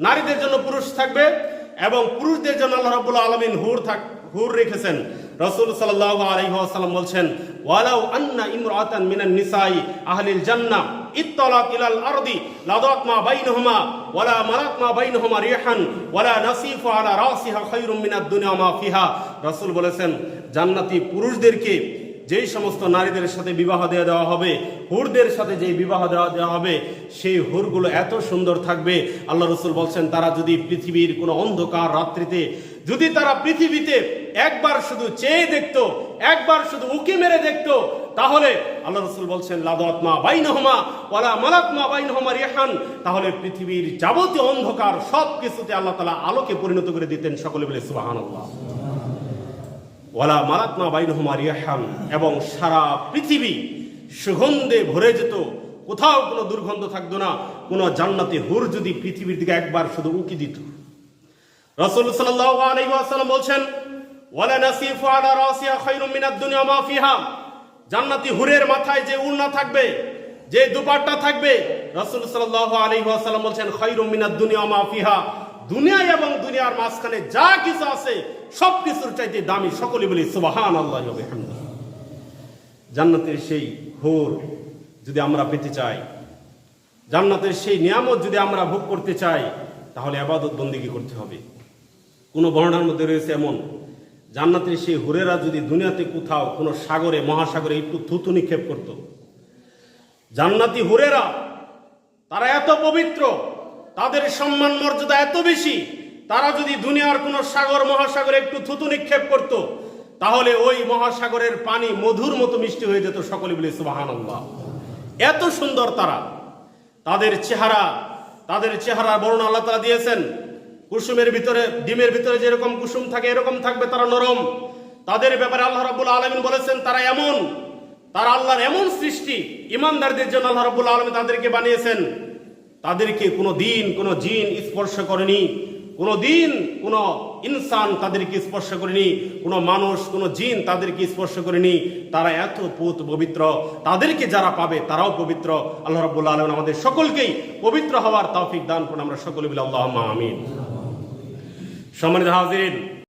নারীদের জন্য পুরুষ থাকবে এবং পুরুষদের জন্য আল্লাহ রাব্বুল আলামিন হুর থাক, হুর রেখেছেন। রাসূল সাল্লাল্লাহু আলাইহি ওয়াসাল্লাম বলছেন, ওয়ালাউ আন্না ইমরাতান মিনান নিসাই আহলিল জান্নাহ ইত্তালাত ইলাল আরদি লাদাত মা বাইনহুমা, ওয়ালা মালাত মা বাইনহুমা রিহান, ওয়ালা নাসিফু আলা রাসিহা খায়রুম মিনাদ দুনিয়া মা ফিহা। রাসূল বলেছেন, জান্নাতি পুরুষদেরকে যেই সমস্ত নারীদের সাথে বিবাহ দেওয়া দেওয়া হবে, হুরদের সাথে যেই বিবাহ দেওয়া দেওয়া হবে, সেই হুরগুলো এত সুন্দর থাকবে। আল্লাহ রসুল বলছেন, তারা যদি পৃথিবীর কোনো অন্ধকার রাত্রিতে, যদি তারা পৃথিবীতে একবার শুধু চেয়ে দেখতো, একবার শুধু উকি মেরে দেখতো, তাহলে আল্লাহ রসুল বলছেন লাদাতমা বাইনহমা ওয়ালা মালাতমা বাইনহমা রিহান, তাহলে পৃথিবীর যাবতীয় অন্ধকার সব কিছুতে আল্লাহ তালা আলোকে পরিণত করে দিতেন সকলে বলে সুবাহান আল্লাহ ওয়ালা মারাত্মা বাইনহুমা রিয়াহান, এবং সারা পৃথিবী সুগন্ধে ভরে যেত। কোথাও কোনো দুর্গন্ধ থাকতো না, কোনো জান্নাতে হুর যদি পৃথিবীর দিকে একবার শুধু উকি দিত। রাসূল ওয়াসাল্লাম বলছেন জান্নাতি হুরের মাথায় যে উড়না থাকবে, যে দুপাট্টা থাকবে, রাসূল সাল্লাল্লাহু আলাইহি ওয়াসাল্লাম বলছেন খায়রুম মিনাদ দুনিয়া মা ফিহা। দুনিয়া এবং দুনিয়ার মাঝখানে যা কিছু আছে সব কিছুর চাইতে দামি সকলে বলি সুবাহান আল্লাহ জান্নাতের সেই হোর যদি আমরা পেতে চাই, জান্নাতের সেই নিয়ামত যদি আমরা ভোগ করতে চাই, তাহলে আবাদত বন্দিগি করতে হবে। কোনো বর্ণার মধ্যে রয়েছে এমন, জান্নাতের সেই হুরেরা যদি দুনিয়াতে কোথাও কোনো সাগরে, মহাসাগরে একটু থুতু নিক্ষেপ করত। জান্নাতি হুরেরা, তারা এত পবিত্র তাদের সম্মান মর্যাদা এত বেশি, তারা যদি দুনিয়ার কোনো সাগর, মহাসাগরে একটু থুতু নিক্ষেপ করত, তাহলে ওই মহাসাগরের পানি মধুর মতো মিষ্টি হয়ে যেত সকলে বলে সুবাহান এত সুন্দর তারা। তাদের চেহারা তাদের চেহারা বর্ণনা আল্লাহ তালা দিয়েছেন। কুসুমের ভিতরে, ডিমের ভিতরে যেরকম কুসুম থাকে, এরকম থাকবে তারা নরম। তাদের ব্যাপারে আল্লাহ রাব্বুল আলমিন বলেছেন, তারা এমন, তারা আল্লাহর এমন সৃষ্টি, ইমানদারদের জন্য আল্লাহ রাব্বুল আলমিন তাদেরকে বানিয়েছেন। তাদেরকে কোনো দিন কোনো জিন স্পর্শ করেনি, কোনো দিন কোনো ইনসান তাদেরকে স্পর্শ করেনি, কোনো মানুষ, কোনো জিন তাদেরকে স্পর্শ করেনি। তারা এত পুত পবিত্র। তাদেরকে যারা পাবে তারাও পবিত্র। আল্লাহ রাব্বুল আলম আমাদের সকলকেই পবিত্র হওয়ার তৌফিক দান করুন। আমরা সকলে বলে আল্লাহ আমিন। সম্মানিত হাজির